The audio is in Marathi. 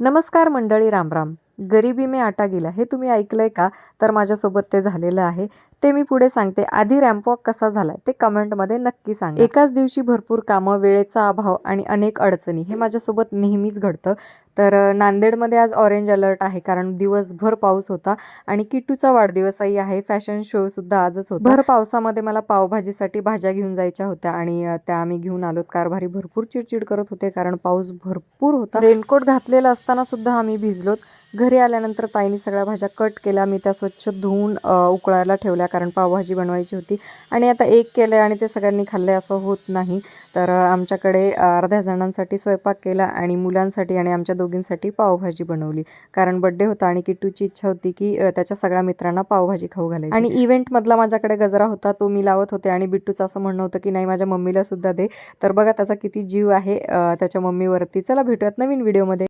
नमस्कार मंडळी रामराम गरिबी में आटा गेला. हे तुम्ही ऐकलंय का? तर माझ्यासोबत ते झालेलं आहे. ते मी पुढे सांगते. आधी रॅम्पवॉक कसा झाला ते कमेंटमध्ये नक्की सांगा. एकाच दिवशी भरपूर कामं वेळेचा अभाव आणि अनेक अडचणी हे माझ्यासोबत नेहमीच घडतं. तर नांदेडमध्ये आज ऑरेंज अलर्ट आहे कारण दिवसभर पाऊस होता आणि किट्टूचा वाढदिवसही आहे. फॅशन शो सुद्धा आजच होता. भर पावसामध्ये मला पावभाजीसाठी भाज्या घेऊन जायच्या होत्या आणि त्या आम्ही घेऊन आलोत. कारभारी भरपूर चिडचिड करत होते कारण पाऊस भरपूर होता. रेनकोट घातलेला असताना सुद्धा आम्ही भिजलोत. घरी आल्यानंतर ताईने सगळ्या भाज्या कट केल्या. मी त्या स्वच्छ धुवून उकळायला ठेवल्या कारण पावभाजी बनवायची होती. आणि आता एक केलं आणि ते सगळ्यांनी खाल्ले असं होत नाही. तर आमच्याकडे अर्ध्या जणांसाठी स्वयंपाक केला आणि मुलांसाठी आणि आमच्या दोघींसाठी पावभाजी बनवली. कारण बड्डे होता आणि किट्टूची इच्छा होती की त्याच्या सगळ्या मित्रांना पावभाजी खाऊ घालायची. आणि इव्हेंटमधला माझ्याकडे गजरा होता तो मी लावत होते आणि बिट्टूचं असं म्हणणं होतं की नाही माझ्या मम्मीला सुद्धा दे. तर बघा त्याचा किती जीव आहे त्याच्या मम्मीवरती. चला भेटूयात नवीन व्हिडिओमध्ये